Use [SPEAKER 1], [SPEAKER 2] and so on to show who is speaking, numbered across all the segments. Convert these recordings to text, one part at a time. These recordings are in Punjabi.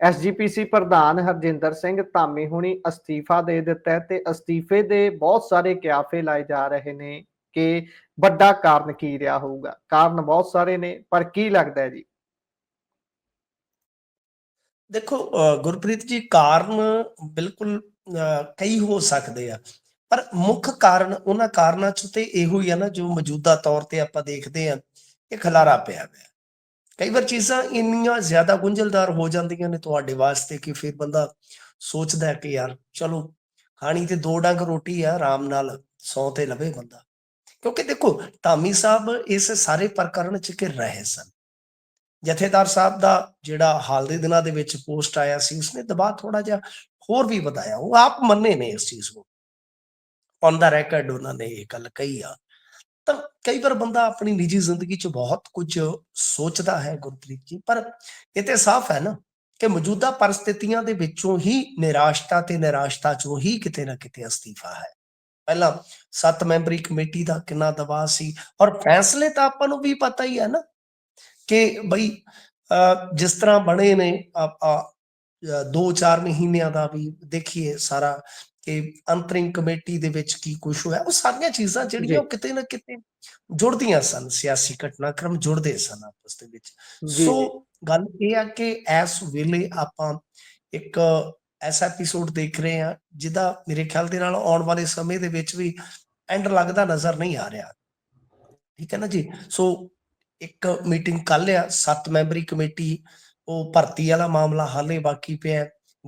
[SPEAKER 1] ਐਸਜੀਪੀਸੀ ਪ੍ਰਧਾਨ ਹਰਜਿੰਦਰ ਸਿੰਘ ਧਾਮੀ ਹੁਣੀ ਅਸਤੀਫਾ ਦੇ ਦਿੱਤਾ ਤੇ ਅਸਤੀਫੇ ਦੇ ਬਹੁਤ ਸਾਰੇ ਕਿਆਫੇ ਲਾਏ ਜਾ ਰਹੇ ਨੇ ਕਿ ਵੱਡਾ ਕਾਰਨ ਕੀ ਰਿਹਾ ਹੋਊਗਾ? ਕਾਰਨ ਬਹੁਤ ਸਾਰੇ ਨੇ ਪਰ ਕੀ ਲੱਗਦਾ ਹੈ ਜੀ?
[SPEAKER 2] ਦੇਖੋ ਗੁਰਪ੍ਰੀਤ ਜੀ ਕਾਰਨ ਬਿਲਕੁਲ ਅ, ਕਈ ਹੋ ਸਕਦੇ ਆ ਪਰ ਮੁੱਖ ਕਾਰਨ ਉਹਨਾਂ ਕਾਰਨਾਂ ਚ ਤੇ ਇਹੋ ਹੀ ਆ ਨਾ ਜੋ ਮੌਜੂਦਾ ਤੌਰ ਤੇ ਆਪਾਂ ਦੇਖਦੇ ਆ ਇਹ ਖਲਾਰਾ ਪਿਆ ਹੋਇਆ। ਕਈ ਵਾਰ ਚੀਜ਼ਾਂ ਇੰਨੀਆਂ ਜ਼ਿਆਦਾ ਗੁੰਝਲਦਾਰ ਹੋ ਜਾਂਦੀਆਂ ਨੇ ਤੁਹਾਡੇ ਵਾਸਤੇ ਕਿ ਫਿਰ ਬੰਦਾ ਸੋਚਦਾ ਹੈ ਕਿ ਯਾਰ, ਚਲੋ ਖਾਣੀ ਤੇ ਦੋ ਡੰਗ ਰੋਟੀ ਆ, ਆਰਾਮ ਨਾਲ ਸੌ ਤੇ ਲਵੇ ਬੰਦਾ। ਕਿਉਂਕਿ ਦੇਖੋ, ਧਾਮੀ ਸਾਹਿਬ ਇਸ ਸਾਰੇ ਪ੍ਰਕਰਨ ਚ ਕਿ ਰਹੇ ਸਨ। ਜਥੇਦਾਰ ਸਾਹਿਬ ਦਾ ਜਿਹੜਾ ਹਾਲ ਦੇ ਦਿਨਾਂ ਦੇ ਵਿੱਚ ਪੋਸਟ ਆਇਆ ਸੀ, ਉਸਨੇ ਦਬਾਅ ਥੋੜਾ ਜਿਹਾ ਹੋਰ ਵੀ ਵਧਾਇਆ। ਉਹ ਆਪ ਮੰਨੇ ਨੇ ਇਸ ਚੀਜ਼ ਨੂੰ। ਔਨ ਦਾ ਰੈਕਰਡ ਉਹਨਾਂ ਨੇ ਇਹ ਗੱਲ ਕਹੀ ਆ। ਤਾਂ ਕਈ ਵਾਰ ਬੰਦਾ ਆਪਣੀ ਨਿੱਜੀ ਜ਼ਿੰਦਗੀ 'ਚ ਬਹੁਤ ਕੁਝ ਸੋਚਦਾ ਹੈ ਗੁਰਪ੍ਰੀਤ ਜੀ ਪਰ ਇਹ ਤੇ ਸਾਫ਼ ਹੈ ਨਾ ਕਿ ਮੌਜੂਦਾ ਪਰਿਸਥਿਤੀਆਂ ਦੇ ਵਿੱਚੋਂ ਹੀ ਨਿਰਾਸ਼ਤਾ ਤੇ ਨਿਰਾਸ਼ਤਾ ਚੋਂ ਹੀ ਕਿਤੇ ਨਾ ਕਿਤੇ ਅਸਤੀਫਾ ਹੈ। ਪਹਿਲਾਂ ਸੱਤ ਮੈਂਬਰੀ ਕਮੇਟੀ ਦਾ ਕਿੰਨਾ ਦਬਾਅ ਸੀ ਔਰ ਫੈਸਲੇ ਤਾਂ ਆਪਾਂ ਨੂੰ ਵੀ ਪਤਾ ਹੀ ਹੈ ਨਾ ਕਿ ਬਈ ਅਹ, ਜਿਸ ਤਰ੍ਹਾਂ ਬਣੇ ਨੇ ਆਪਾਂ 2-4 ਮਹੀਨਿਆਂ ਦਾ ਵੀ ਦੇਖੀਏ ਸਾਰਾ ਕਿ ਅੰਤਰਿੰਗ ਕਮੇਟੀ ਦੇ ਵਿੱਚ ਕੀ ਕੁਝ ਹੋਇਆ ਉਹ ਸਾਰੀਆਂ ਚੀਜ਼ਾਂ। ਜਿਹੜੀਆਂ ਉਹ ਕਿਤੇ ਨਾ ਕਿਤੇ ਜੁੜਦੀਆਂ ਸਨ ਸਿਆਸੀ ਘਟਨਾਕ੍ਰਮ ਜੁੜਦੇ ਸਨ ਆਪਸ ਦੇ ਵਿੱਚ ਸੋ ਗੱਲ ਇਹ ਆ ਕਿ ਇਸ ਵੇਲੇ ਆਪਾਂ ਇੱਕ ਐਸਾ ਐਪੀਸੋਡ ਦੇਖ ਰਹੇ ਹਾਂ ਜਿਹਦਾ ਮੇਰੇ ਖਿਆਲ ਦੇ ਨਾਲ ਆਉਣ ਵਾਲੇ ਸਮੇਂ ਦੇ ਵਿੱਚ ਵੀ ਐਂਡ ਲੱਗਦਾ ਨਜ਼ਰ ਨਹੀਂ ਆ ਰਿਹਾ ਠੀਕ ਹੈ ਨਾ ਜੀ ਸੋ ਇੱਕ ਮੀਟਿੰਗ ਕੱਲ ਆ ਸੱਤ ਮੈਂਬਰੀ ਕਮੇਟੀ ਉਹ ਭਰਤੀ ਵਾਲਾ ਮਾਮਲਾ ਹਾਲੇ ਬਾਕੀ ਪਿਆ।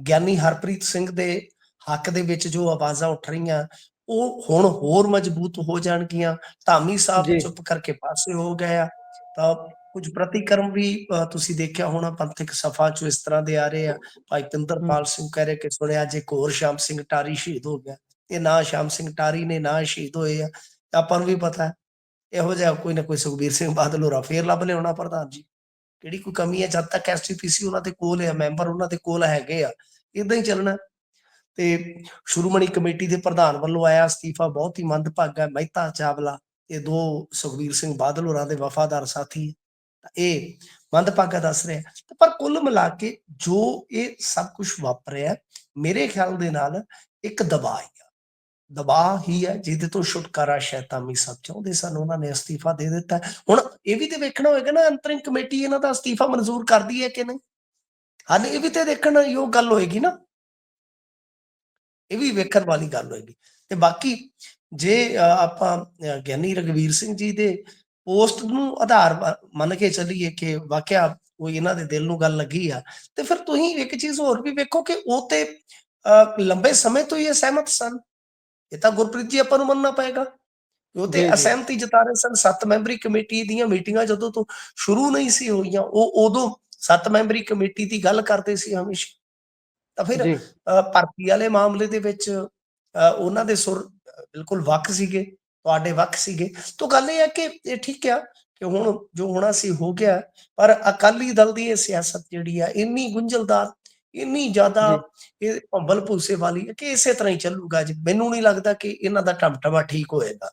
[SPEAKER 2] ਗਿਆਨੀ ਹਰਪ੍ਰੀਤ ਸਿੰਘ ਦੇ ਹੱਕ ਦੇ ਵਿੱਚ ਜੋ ਆਵਾਜ਼ਾਂ ਉੱਠ ਰਹੀਆਂ ਉਹ ਹੁਣ ਹੋਰ ਮਜ਼ਬੂਤ ਹੋ ਜਾਣਗੀਆਂ। ਧਾਮੀ ਸਾਹਿਬ। ਚੁੱਪ ਕਰਕੇ ਪਾਸੇ ਹੋ ਗਏ ਆ। ਤਾਂ ਕੁਝ ਪ੍ਰਤੀਕਰਮ ਵੀ ਤੁਸੀਂ ਦੇਖਿਆ ਹੋਣਾ ਪੰਥਕ ਸਫਾ ਚ ਇਸ ਤਰ੍ਹਾਂ ਦੇ ਆ ਰਹੇ ਆ। ਭਾਈ ਪਿੰਦਰਪਾਲ ਸਿੰਘ ਕਹਿ ਰਹੇ ਕਿ ਸੁਣਿਆ ਜੇ ਇੱਕ ਹੋਰ ਸ਼ਾਮ ਸਿੰਘ ਟਾਰੀ ਸ਼ਹੀਦ ਹੋ ਗਿਆ। ਇਹ ਨਾ ਸ਼ਾਮ ਸਿੰਘ ਟਾਰੀ ਨੇ ਨਾ ਸ਼ਹੀਦ ਹੋਏ ਆ। ਆਪਾਂ ਨੂੰ ਵੀ ਪਤਾ ਹੈ ਇਹੋ ਜਿਹਾ ਕੋਈ ਨਾ ਕੋਈ ਸੁਖਬੀਰ ਸਿੰਘ ਬਾਦਲ ਹੋਰਾ ਫੇਰ ਲੱਭ ਲਿਆਉਣਾ ਪ੍ਰਧਾਨ ਜੀ। ਕਿਹੜੀ ਕੋਈ ਕਮੀ ਹੈ? ਜਦ ਤੱਕ ਐਸਟੀਪੀਸੀ ਉਹਨਾਂ ਦੇ ਕੋਲ ਹੈ ਮੈਂਬਰ ਉਹਨਾਂ ਦੇ ਕੋਲ ਹੈਗੇ ਆ। ਇਦਾਂ ਹੀ ਚੱਲਣਾ। ਤੇ ਸ਼੍ਰੋਮਣੀ ਕਮੇਟੀ ਦੇ ਪ੍ਰਧਾਨ ਵੱਲੋਂ ਆਇਆ ਅਸਤੀਫਾ, ਬਹੁਤ ਹੀ ਮੰਦਭਾਗਾ ਮਹਿਤਾ ਚਾਵਲਾ ਇਹ ਦੋ ਸੁਖਬੀਰ ਸਿੰਘ ਬਾਦਲ ਹੋਰਾਂ ਦੇ ਵਫਾਦਾਰ ਸਾਥੀ ਇਹ ਮੰਦਭਾਗਾ ਦੱਸ ਰਿਹਾ ਪਰ ਕੁੱਲ ਮਿਲਾ ਕੇ ਜੋ ਇਹ ਸਭ ਕੁਝ ਵਾਪਰਿਆ ਮੇਰੇ ਖਿਆਲ ਦੇ ਨਾਲ ਇੱਕ ਦਬਾਅ ਹੀ ਆ। ਦਬਾਅ ਹੀ ਹੈ ਜਿਹਦੇ ਤੋਂ ਛੁਟਕਾਰਾ ਸ਼ੈਤਾਨੀ ਸਭ ਚਾਹੁੰਦੇ ਸਨ, ਉਹਨਾਂ ਨੇ ਅਸਤੀਫਾ ਦੇ ਦਿੱਤਾ ਹੁਣ ਇਹ ਵੀ ਤੇ ਵੇਖਣਾ ਹੋਏਗਾ ਨਾ ਅੰਤਰਿੰਗ ਕਮੇਟੀ ਇਹਨਾਂ ਦਾ ਅਸਤੀਫਾ ਮਨਜ਼ੂਰ ਕਰਦੀ ਹੈ ਕਿ ਨਹੀਂ? ਹਾਲੇ ਇਹ ਵੀ ਤੇ ਦੇਖਣ ਯੋਗ ਗੱਲ ਹੋਏਗੀ ਨਾ। ਇਹ ਵੀ ਵੇਖਣ ਵਾਲੀ ਗੱਲ ਹੋਏਗੀ। ਤੇ ਬਾਕੀ ਜੇ ਆਪਾਂ ਗਿਆਨੀ ਰਗਵੀਰ ਸਿੰਘ ਜੀ ਦੇ ਪੋਸਟ ਨੂੰ ਆਧਾਰ ਮੰਨ ਕੇ ਚੱਲੀਏ ਕਿ ਵਾਕਿਆ ਕੋਈ ਇਹਨਾਂ ਦੇ ਦਿਲ ਨੂੰ ਗੱਲ ਲੱਗੀ ਆ ਤੇ ਫਿਰ ਤੁਸੀਂ ਇੱਕ ਚੀਜ਼ ਹੋਰ ਵੀ ਵੇਖੋ ਕਿ ਉਹ ਤੇ ਲੰਬੇ ਸਮੇਂ ਤੋਂ ਹੀ ਇਹ ਸਹਿਮਤ ਸਨ। ਇਹ ਤਾਂ ਗੁਰਪ੍ਰੀਤ ਜੀ ਆਪਾਂ ਨੂੰ ਮੰਨਣਾ ਪਏਗਾ। ਉਹ ਤੇ। ਅਸਹਿਮਤੀ ਜਤਾ ਰਹੇ ਸਨ। ਸੱਤ ਮੈਂਬਰੀ ਕਮੇਟੀ ਦੀਆਂ ਮੀਟਿੰਗਾਂ ਜਦੋਂ ਤੋਂ ਸ਼ੁਰੂ ਨਹੀਂ ਸੀ ਹੋਈਆਂ ਉਹ ਉਦੋਂ ਸੱਤ ਮੈਂਬਰੀ ਕਮੇਟੀ ਦੀ ਗੱਲ ਕਰਦੇ ਸੀ ਹਮੇਸ਼ਾ। ਤਾਂ ਫਿਰ ਭਰਤੀ ਵਾਲੇ ਮਾਮਲੇ ਦੇ ਵਿੱਚ ਉਹਨਾਂ ਦੇ ਸੁਰ ਬਿਲਕੁਲ ਵੱਖ ਸੀਗੇ ਤੁਹਾਡੇ ਵੱਖ ਸੀਗੇ। ਤਾਂ ਗੱਲ ਇਹ ਹੈ ਕਿ ਇਹ ਠੀਕ ਆ ਕਿ ਹੁਣ ਜੋ ਹੋਣਾ ਸੀ ਹੋ ਗਿਆ ਪਰ ਅਕਾਲੀ ਦਲ ਦੀ ਇਹ ਸਿਆਸਤ ਜਿਹੜੀ ਆ ਇੰਨੀ ਗੁੰਝਲਦਾਰ ਇੰਨੀ ਜ਼ਿਆਦਾ ਇਹ ਭੰਬਲ ਭੂਸੇ ਵਾਲੀ ਕਿ ਇਸੇ ਤਰ੍ਹਾਂ ਹੀ ਚੱਲੂਗਾ ਜੀ। ਮੈਨੂੰ ਨਹੀਂ ਲੱਗਦਾ ਕਿ ਇਹਨਾਂ ਦਾ ਟਮਟਮਾ ਠੀਕ ਹੋਏਗਾ।